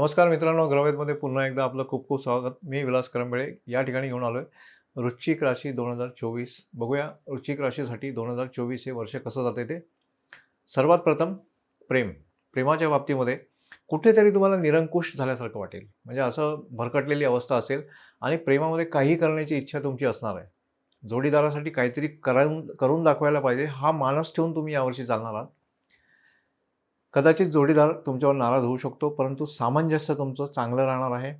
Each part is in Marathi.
नमस्कार मित्रांनो ग्रवेदमध्ये पुन्हा एकदा आपलं खूप खूप स्वागत. मी विलास करंबेळे या ठिकाणी घेऊन आलो आहे वृश्चिक राशी दोन हजार चोवीस. बघूया वृश्चिक राशीसाठी दोन हजार चोवीस हे वर्ष कसं जाते ते. सर्वात प्रथम प्रेम. प्रेमाच्या बाबतीमध्ये कुठेतरी तुम्हाला निरंकुश झाल्यासारखं वाटेल. म्हणजे असं भरकटलेली अवस्था असेल आणि प्रेमामध्ये काही करण्याची इच्छा तुमची असणार आहे. जोडीदारासाठी काहीतरी करून करून दाखवायला पाहिजे. हा मानस ठेवून तुम्ही यावर्षी चालणार आहात. कदाचित जोडीदार तुमच्यावर नाराज होऊ शकतो परंतु सामंजस्य तुमचं चांगलं राहणार आहे.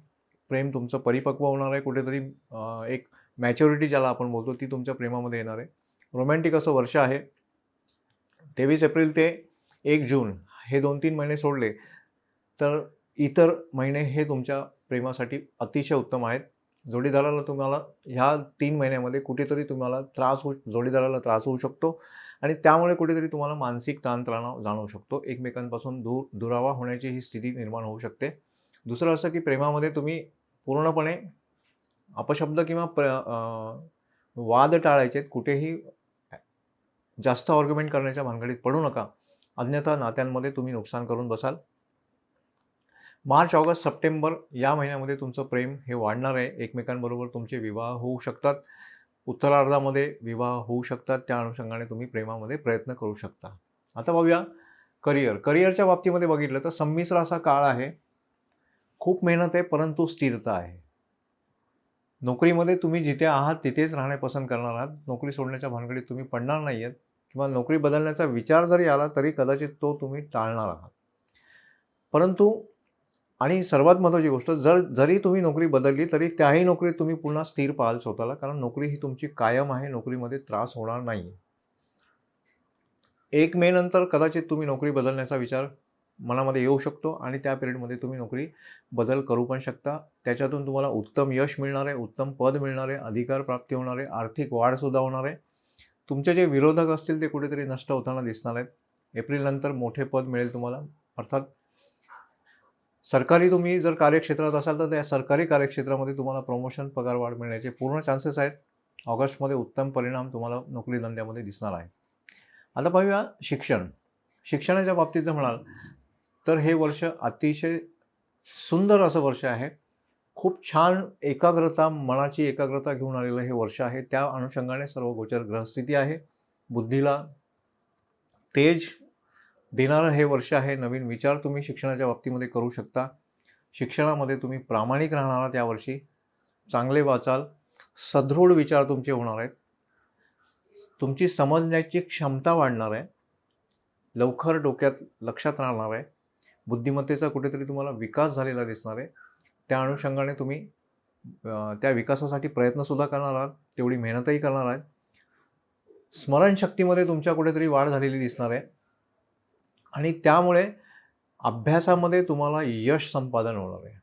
प्रेम तुमचं परिपक्व होणार आहे. कुठेतरी एक मॅच्युरिटी ज्याला आपण बोलतो ती तुमच्या प्रेमामध्ये येणार आहे. रोमॅन्टिक असं वर्ष आहे. तेवीस एप्रिल ते एक जून हे दोन तीन महिने सोडले तर इतर महिने हे तुमच्या प्रेमासाठी अतिशय उत्तम आहेत. जोडीदाराला तुम्हाला ह्या तीन महिन्यामध्ये कुठेतरी तुम्हाला त्रास होऊ जोडीदाराला त्रास होऊ शकतो. आणि त्यामुळे कुठेतरी तुम्हाला मानसिक ताणतणाव जाणवू शकतो. एकमेकांपासून दूर दुरावा होण्याची ही स्थिती निर्माण होऊ शकते. दुसरं असं की प्रेमामध्ये तुम्ही पूर्णपणे अपशब्द किंवा प्र वाद टाळायचे कुठेही जास्त ऑर्ग्युमेंट करण्याच्या भानगडीत पडू नका. अन्यथा नात्यांमध्ये तुम्ही नुकसान करून बसाल. मार्च ऑगस्ट सप्टेंबर या महिन्यामध्ये तुमचं प्रेम हे वाढणार आहे. एकमेकांबरोबर तुमचे विवाह होऊ शकतात. उत्तरार्धामध्ये विवाह होऊ शकतात. त्या अनुषंगाने तुम्ही प्रेमामध्ये प्रयत्न करू शकता. आता बघूया करिअर करिअरच्या बाबतीमध्ये बघितलं तर संमिश्र असा काळ आहे. खूप मेहनत आहे परंतु स्थिरता आहे. नोकरीमध्ये तुम्ही जिथे आहात तिथेच राहणे पसंत करणार आहात. नोकरी सोडण्याच्या भानगडीत तुम्ही पडणार नाही आहेत किंवा नोकरी बदलण्याचा विचार जरी आला तरी कदाचित तो तुम्ही टाळणार आहात. परंतु आणि सर्वात महत्त्वाची गोष्ट जर जरी तुम्ही नोकरी बदलली तरी त्याही नोकरीत तुम्ही पुन्हा स्थिर पाहाल स्वतःला कारण नोकरी ही तुमची कायम आहे नोकरीमध्ये त्रास होणार नाही. एक मे नंतर कदाचित तुम्ही नोकरी बदलण्याचा विचार मनामध्ये येऊ शकतो आणि त्या पिरियडमध्ये तुम्ही नोकरी बदल करू पण शकता. त्याच्यातून तुम्हाला उत्तम यश मिळणार आहे उत्तम पद मिळणार आहे अधिकार प्राप्ती होणार आहे आर्थिक वाढसुद्धा होणार आहे. तुमचे जे विरोधक असतील ते कुठेतरी नष्ट होताना दिसणार आहेत. एप्रिलनंतर मोठे पद मिळेल तुम्हाला. अर्थात सरकारी तुम्ही जर कार्यक्षेत्रात असाल तर त्या सरकारी कार्यक्षेत्रामध्ये तुम्हाला प्रमोशन पगारवाढ मिळण्याचे पूर्ण चान्सेस आहेत. ऑगस्टमध्ये उत्तम परिणाम तुम्हाला नोकरी धंद्यामध्ये दिसणार आहे. आता पाहूया शिक्षण. शिक्षणाच्या बाबतीत जर म्हणाल तर हे वर्ष अतिशय सुंदर असं वर्ष आहे. खूप छान एकाग्रता मनाची एकाग्रता घेऊन आलेलं हे वर्ष आहे. त्या अनुषंगाने सर्व गोचर ग्रहस्थिती आहे. बुद्धीला तेज देणारं हे वर्ष आहे नवीन विचार तुम्ही शिक्षणाच्या बाबतीमध्ये करू शकता. शिक्षणामध्ये तुम्ही प्रामाणिक राहणार आहात यावर्षी चांगले वाचाल. सदृढ विचार तुमचे होणार आहेत. तुमची समजण्याची क्षमता वाढणार आहे. लवकर डोक्यात लक्षात राहणार आहे. बुद्धिमत्तेचा कुठेतरी तुम्हाला विकास झालेला दिसणार आहे. त्या अनुषंगाने तुम्ही त्या विकासासाठी प्रयत्नसुद्धा करणार आहात. तेवढी मेहनतही करणार आहात. स्मरणशक्तीमध्ये तुमच्या कुठेतरी वाढ झालेली दिसणार आहे. आणि त्यामुळे अभ्यासामध्ये तुम्हाला यश संपादन होणार आहे.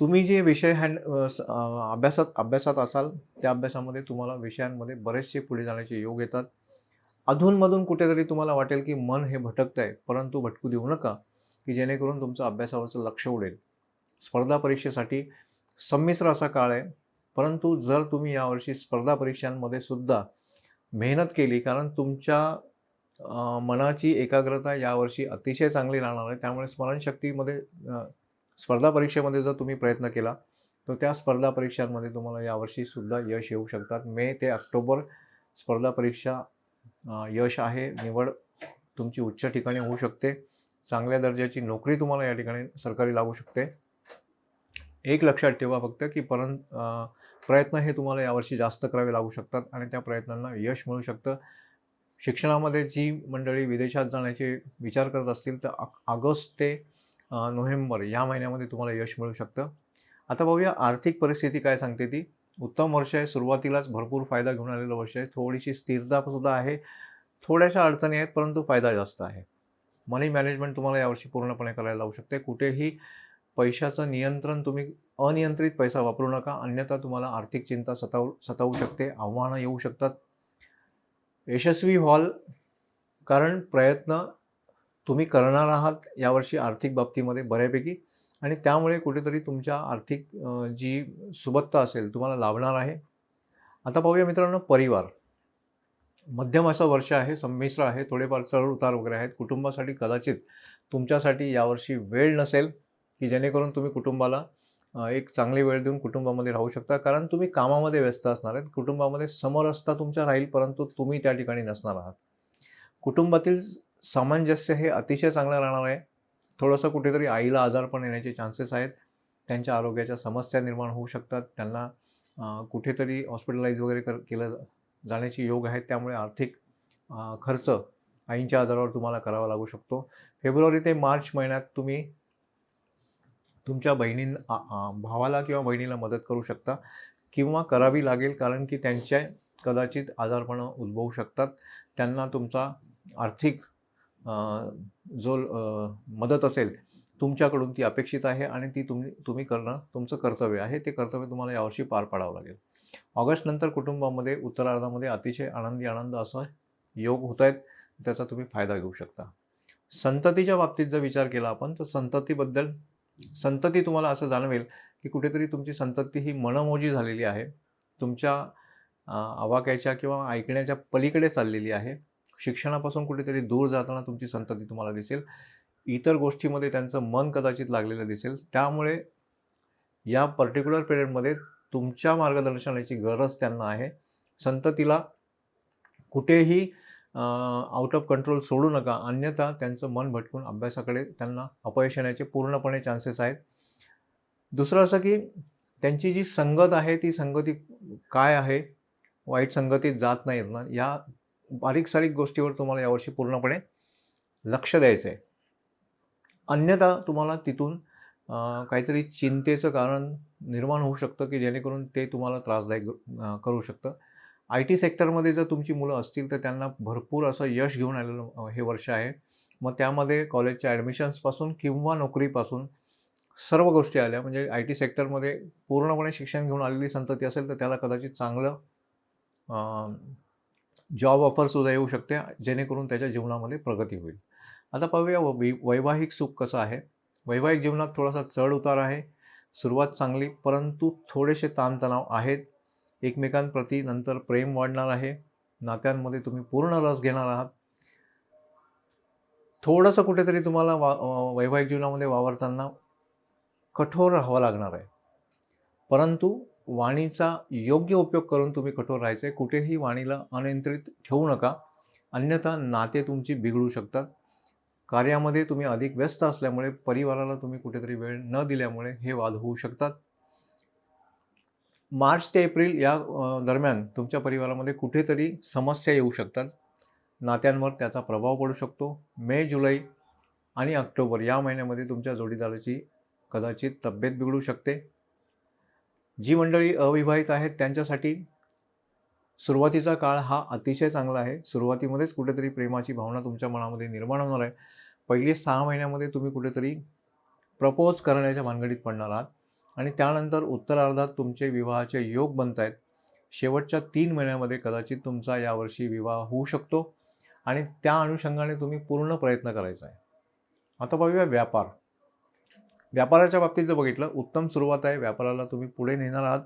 तुम्ही जे विषय हँड अभ्यासात अभ्यासात असाल त्या अभ्यासामध्ये तुम्हाला विषयांमध्ये बरेचसे पुढे जाण्याचे योग येतात. अधूनमधून कुठेतरी तुम्हाला वाटेल की मन हे भटकत आहे परंतु भटकू देऊ नका की जेणेकरून तुमचं अभ्यासावरचं लक्ष उडेल. स्पर्धा परीक्षेसाठी संमिश्र असा काळ आहे परंतु जर तुम्ही यावर्षी स्पर्धा परीक्षांमध्ये सुद्धा मेहनत केली कारण तुमच्या मनाची एकाग्रता यावर्षी अतिशय चांगली राहणार आहे. त्यामुळे स्मरणशक्तीमध्ये स्पर्धा परीक्षेमध्ये जर तुम्ही प्रयत्न केला तर त्या स्पर्धा परीक्षांमध्ये तुम्हाला यावर्षी सुद्धा यश येऊ शकतात. मे ते ऑक्टोबर स्पर्धा परीक्षा यश आहे. निवड तुमची उच्च ठिकाणी होऊ शकते. चांगल्या दर्जाची नोकरी तुम्हाला या ठिकाणी सरकारी लागू शकते. एक लक्षात ठेवा फक्त की परं प्रयत्न हे तुम्हाला यावर्षी जास्त करावे लागू शकतात आणि त्या प्रयत्नांना यश मिळू शकतं. शिक्षणामध्ये जी मंडळी विदेशात जाण्याचे विचार करत असतील तर ऑगस्ट ते नोव्हेंबर या महिन्यामध्ये तुम्हाला यश मिळू शकतं. आता पाहूया आर्थिक परिस्थिती काय सांगते ती. उत्तम वर्ष आहे सुरुवातीलाच भरपूर फायदा घेऊन आलेलं वर्ष आहे. थोडीशी स्थिरतासुद्धा आहे. थोड्याशा अडचणी आहेत परंतु फायदा जास्त आहे. मनी मॅनेजमेंट तुम्हाला यावर्षी पूर्णपणे करायला लावू शकते. कुठेही पैशाचं नियंत्रण तुम्ही अनियंत्रित पैसा वापरू नका. अन्यथा तुम्हाला आर्थिक चिंता सतावू सतावू शकते आव्हानं येऊ शकतात. यशस्वी व्हाल कारण प्रयत्न तुम्ही करणार आहात यावर्षी आर्थिक बाबतीमध्ये बऱ्यापैकी. आणि त्यामुळे कुठेतरी तुमच्या आर्थिक जी सुबत्ता असेल तुम्हाला लाभणार आहे. आता पाहूया मित्रांनो परिवार. मध्यम असं वर्ष आहे संमिश्र आहे थोडेफार चढ उतार वगैरे आहेत. कुटुंबासाठी कदाचित तुमच्यासाठी यावर्षी वेळ नसेल की जेणेकरून तुम्ही कुटुंबाला एक चांगली वेळ देऊन कुटुंबामध्ये राहू शकता. कारण तुम्ही कामामध्ये व्यस्त असणार आहेत. कुटुंबामध्ये समरसता तुमच्या राहील परंतु तुम्ही त्या ठिकाणी नसणार आहात. कुटुंबातील सामंजस्य हे अतिशय चांगलं राहणार आहे. थोडंसं कुठेतरी आईला आजारपण येण्याचे चान्सेस आहेत. त्यांच्या आरोग्याच्या समस्या निर्माण होऊ शकतात. त्यांना कुठेतरी हॉस्पिटलाइज वगैरे कर केलं जाण्याची योग आहेत. त्यामुळे आर्थिक खर्च आईंच्या आजारावर तुम्हाला करावा लागू शकतो. फेब्रुवारी ते मार्च महिन्यात तुम्ही तुमच्या बहिणी भावाला किंवा बहिणीला मदत करू शकता किंवा करावी लागेल कारण की त्यांच्या कदाचित आजारपणं उद्भवू शकतात. त्यांना तुमचा आर्थिक जो मदत असेल तुमच्याकडून ती अपेक्षित आहे आणि ती तुम्ही तुम्ही करणं तुमचं कर्तव्य आहे. ते कर्तव्य तुम्हाला यावर्षी पार पाडावं लागेल. ऑगस्ट नंतर कुटुंबामध्ये उत्तरार्धामध्ये अतिशय आनंदी आनंद असा योग होत आहेत त्याचा तुम्ही फायदा घेऊ शकता. संततीच्या बाबतीत जर विचार केला आपण तर संततीबद्दल संतती तुम्हाला असं जाणवेल की कुठेतरी तुमची संतती ही मनमोजी झालेली आहे. तुमच्या आवाक्याच्या किंवा ऐकण्याच्या पलीकडे चाललेली आहे. शिक्षणापासून कुठेतरी दूर जाताना तुमची संतती तुम्हाला दिसेल. इतर गोष्टीमध्ये त्यांचं मन कदाचित लागलेलं दिसेल. त्यामुळे या पर्टिक्युलर पिरियडमध्ये तुमच्या मार्गदर्शनाची गरज त्यांना आहे. संततीला कुठेही आउट ऑफ कंट्रोल सोडू नका. अन्यथा त्यांचं मन भटकून अभ्यासाकडे त्यांना अपयश येण्याचे पूर्णपणे चान्सेस आहेत. दुसरं असं की त्यांची जी संगत आहे ती संगती काय आहे? वाईट संगतीत जात नाहीत ना. या बारीक सारीक गोष्टीवर तुम्हाला यावर्षी पूर्णपणे लक्ष द्यायचं आहे. अन्यथा तुम्हाला तिथून काहीतरी चिंतेचं कारण निर्माण होऊ शकतं की जेणेकरून ते तुम्हाला त्रासदायक करू शकतं. आय टी सेक्टरमध्ये जर तुमची मुलं असतील तर त्यांना भरपूर असं यश घेऊन आलेलं हे वर्ष आहे. मग त्यामध्ये कॉलेजच्या ॲडमिशन्सपासून किंवा नोकरीपासून सर्व गोष्टी आल्या. म्हणजे आय टी सेक्टरमध्ये पूर्णपणे शिक्षण घेऊन आलेली संतती असेल तर त्याला कदाचित चांगलं जॉब ऑफरसुद्धा येऊ शकते जेणेकरून त्याच्या जीवनामध्ये प्रगती होईल. आता पाहूया वै वैवाहिक सुख कसं आहे. वैवाहिक जीवनात थोडासा चढ उतार आहे सुरुवात चांगली परंतु थोडेसे ताणतणाव आहेत. एकमेकांप्रती नंतर प्रेम वाढणार आहे. नात्यांमध्ये तुम्ही पूर्ण रस घेणार आहात. थोडंसं कुठेतरी तुम्हाला वा वैवाहिक जीवनामध्ये वावरताना कठोर राहावं लागणार आहे. परंतु वाणीचा योग्य उपयोग करून तुम्ही कठोर राहायचं आहे कुठेही वाणीला अनियंत्रित ठेवू नका. अन्यथा नाते तुमची बिघडू शकतात. कार्यामध्ये तुम्ही अधिक व्यस्त असल्यामुळे परिवाराला तुम्ही कुठेतरी वेळ न दिल्यामुळे हे वाद होऊ शकतात. मार्च ते एप्रिल या दरम्यान तुमच्या परिवारामध्ये कुठेतरी समस्या येऊ शकतात. नात्यांवर त्याचा प्रभाव पडू शकतो. मे जुलै आणि ऑक्टोबर या महिन्यामध्ये तुमच्या जोडीदाराची कदाचित तब्येत बिघडू शकते. जी मंडळी अविवाहित आहेत त्यांच्यासाठी सुरुवातीचा काळ हा अतिशय चांगला आहे. सुरुवातीमध्येच कुठेतरी प्रेमाची भावना तुमच्या मनामध्ये निर्माण होणार आहे. पहिली सहा महिन्यामध्ये तुम्ही कुठेतरी प्रपोज करण्याच्या भानगडीत पडणार आहात. आणि त्यानंतर उत्तरार्धात तुमचे विवाहाचे योग बनत आहेत शेवटच्या तीन महिन्यामध्ये कदाचित तुमचा यावर्षी विवाह होऊ शकतो आणि त्या अनुषंगाने तुम्ही पूर्ण प्रयत्न करायचा आहे. आता पाहूया व्यापार. व्यापाराच्या बाबतीत जर बघितलं उत्तम सुरुवात आहे. व्यापाराला तुम्ही पुढे नेणार आहात.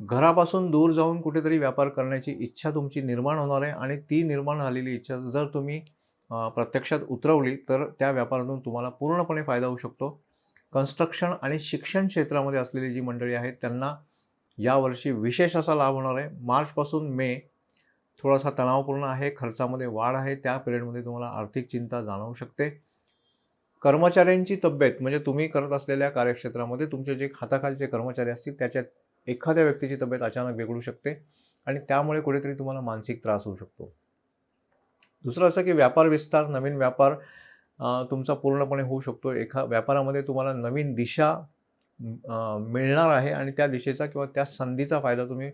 घरापासून दूर जाऊन कुठेतरी व्यापार करण्याची इच्छा तुमची निर्माण होणार आहे आणि ती निर्माण झालेली इच्छा जर तुम्ही प्रत्यक्षात उतरवली तर त्या व्यापारातून तुम्हाला पूर्णपणे फायदा होऊ शकतो. कन्स्ट्रक्शन आणि शिक्षण क्षेत्रामध्ये असलेली जी मंडळी आहेत त्यांना यावर्षी विशेष असा लाभ होणार आहे. मार्चपासून मे थोडासा तणावपूर्ण आहे खर्चामध्ये वाढ आहे त्या पिरियडमध्ये तुम्हाला आर्थिक चिंता जाणवू शकते. कर्मचाऱ्यांची तब्येत म्हणजे तुम्ही करत असलेल्या कार्यक्षेत्रामध्ये तुमचे जे हाताखालचे कर्मचारी असतील त्याच्यात एखाद्या व्यक्तीची तब्येत अचानक बिघडू शकते आणि त्यामुळे कुठेतरी तुम्हाला मानसिक त्रास होऊ शकतो. दुसरं असं की व्यापार विस्तार नवीन व्यापार तुमचा पूर्णपणे होऊ शकतो. एका व्यापारामध्ये तुम्हाला नवीन दिशा मिळणार आहे आणि त्या दिशेचा किंवा त्या संधीचा फायदा तुम्ही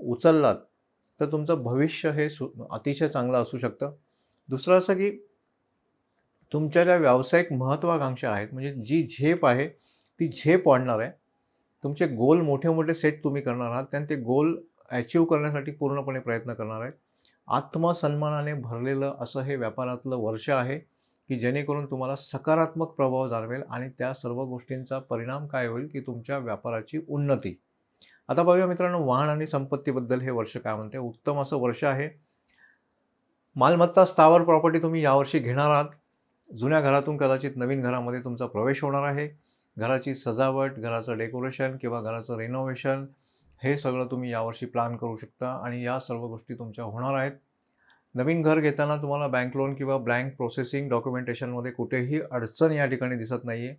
उचललात तर तुमचं भविष्य हे सु अतिशय चांगलं असू शकतं. दुसरं असं की तुमच्या ज्या व्यावसायिक महत्त्वाकांक्षा आहेत म्हणजे जी झेप आहे ती झेप वाढणार आहे. तुमचे गोल मोठे मोठे सेट तुम्ही करणार आहात आणि ते गोल अचीव करण्यासाठी पूर्णपणे प्रयत्न करणार आहे. आत्मसन्मानाने भरलेलं असं हे व्यापारातलं वर्ष आहे. की जेणेकरून तुम्हाला सकारात्मक प्रभाव जाणवेल आणि त्या सर्व गोष्टींचा परिणाम काय होईल की तुमच्या व्यापाराची उन्नती. आता बघूया मित्रांनो वाहन आणि संपत्तीबद्दल हे वर्ष काय म्हणते? उत्तम असं वर्ष आहे. मालमत्ता स्थावर प्रॉपर्टी तुम्ही यावर्षी घेणार आहात. जुन्या घरातून कदाचित नवीन घरामध्ये तुमचा प्रवेश होणार आहे. घराची सजावट घराचं डेकोरेशन किंवा घराचं रिनोव्हेशन हे सगळं तुम्ही यावर्षी प्लॅन करू शकता आणि या सर्व गोष्टी तुमच्या होणार आहेत. नवीन घर घेताना तुम्हाला बँक लोन किंवा बँक प्रोसेसिंग डॉक्युमेंटेशनमध्ये कुठेही अडचण या ठिकाणी दिसत नाही आहे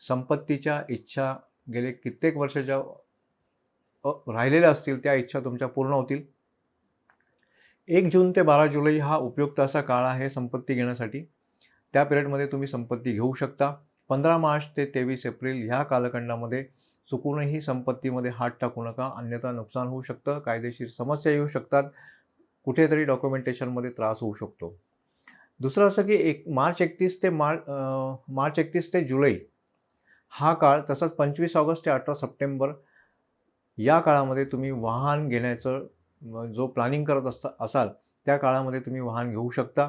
संपत्तीच्या इच्छा गेले कित्येक वर्ष ज्या राहिलेल्या असतील त्या इच्छा तुमच्या पूर्ण होतील. एक जून ते बारा जुलै हा उपयुक्त असा काळ आहे संपत्ती घेण्यासाठी. त्या पिरियडमध्ये तुम्ही संपत्ती घेऊ शकता. पंधरा मार्च ते तेवीस एप्रिल ह्या कालखंडामध्ये चुकूनही संपत्तीमध्ये हात टाकू नका. अन्यथा नुकसान होऊ शकतं कायदेशीर समस्या येऊ शकतात. कुठेतरी डॉक्युमेंटेशनमध्ये त्रास होऊ शकतो. दुसरं असं की एक मार्च एकतीस ते मार्च मार्च एकतीस ते जुलै हा काळ तसंच पंचवीस ऑगस्ट ते अठरा सप्टेंबर या काळामध्ये तुम्ही वाहन घेण्याचं जो प्लॅनिंग करत असता असाल त्या काळामध्ये तुम्ही वाहन घेऊ शकता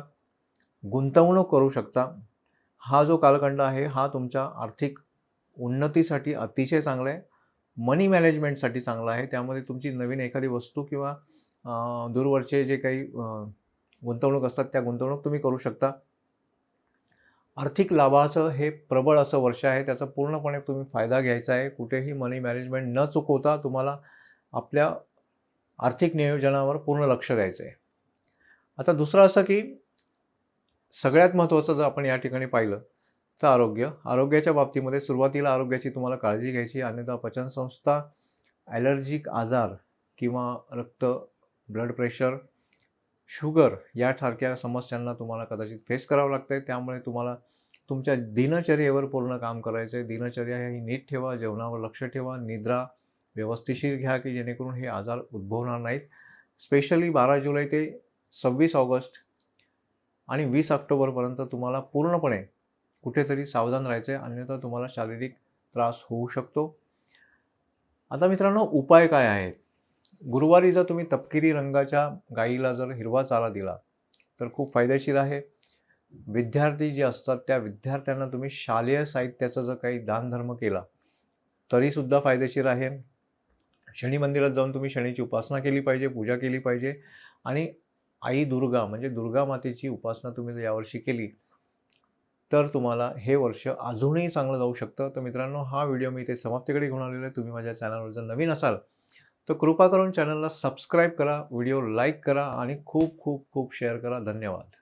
गुंतवणूक करू शकता. हा जो कालखंड आहे हा तुमच्या आर्थिक उन्नतीसाठी अतिशय चांगला आहे. मनी मॅनेजमेंटसाठी चांगला आहे. त्यामध्ये तुमची नवीन एखादी वस्तू किंवा दूरवरचे जे काही गुंतवणूक असतात त्या गुंतवणूक तुम्ही करू शकता. आर्थिक लाभाचं हे प्रबळ असं वर्ष आहे. त्याचा पूर्णपणे तुम्ही फायदा घ्यायचा आहे. कुठेही मनी मॅनेजमेंट न चुकवता तुम्हाला आपल्या आर्थिक नियोजनावर पूर्ण लक्ष द्यायचं आहे. आता दुसरं असं की सगळ्यात महत्त्वाचं जर आपण या ठिकाणी पाहिलं तर आरोग्य. आरोग्याच्या बाबतीमध्ये सुरुवातीला आरोग्याची तुम्हाला काळजी घ्यायची अन्यथा पचनसंस्था ॲलर्जिक आजार किंवा रक्त ब्लड प्रेशर शुगर यासारख्या समस्यांना तुम्हाला कदाचित फेस करावं लागतं आहे त्यामुळे तुम्हाला तुमच्या दिनचर्येवर पूर्ण काम करायचं आहे दिनचर्या ही नीट ठेवा जेवणावर लक्ष ठेवा निद्रा व्यवस्थिशीर घ्या की जेणेकरून हे आजार उद्भवणार नाहीत. स्पेशली बारा जुलै ते सव्वीस ऑगस्ट आणि वीस ऑक्टोबरपर्यंत तुम्हाला पूर्णपणे कुठेतरी सावधान राहायचं आहे अन्यथा तुम्हाला शारीरिक त्रास होऊ शकतो. आता मित्रांनो उपाय काय आहेत? गुरुवारी जर तुम्ही तपकिरी रंगाच्या गाईला जर हिरवा चारा दिला तर खूप फायदेशीर आहे. विद्यार्थी जे असतात त्या विद्यार्थ्यांना तुम्ही शालेय साहित्याचा जर काही दानधर्म केला तरीसुद्धा फायदेशीर आहे. शनी मंदिरात जाऊन तुम्ही शनीची उपासना केली पाहिजे पूजा केली पाहिजे. आणि आई दुर्गा म्हणजे दुर्गा मातेची उपासना तुम्ही जर यावर्षी केली तर तुम्हाला हे वर्ष अजूनही चांगलं जाऊ शकतं. तर मित्रांनो हा व्हिडिओ मी इथे समाप्तीकडे घेऊन आलेला आहे. तुम्ही माझ्या चॅनलवर जर नवीन असाल तर कृपा करून चॅनलला सबस्क्राईब करा व्हिडिओ लाईक करा आणि खूप खूप खूप शेअर करा. धन्यवाद.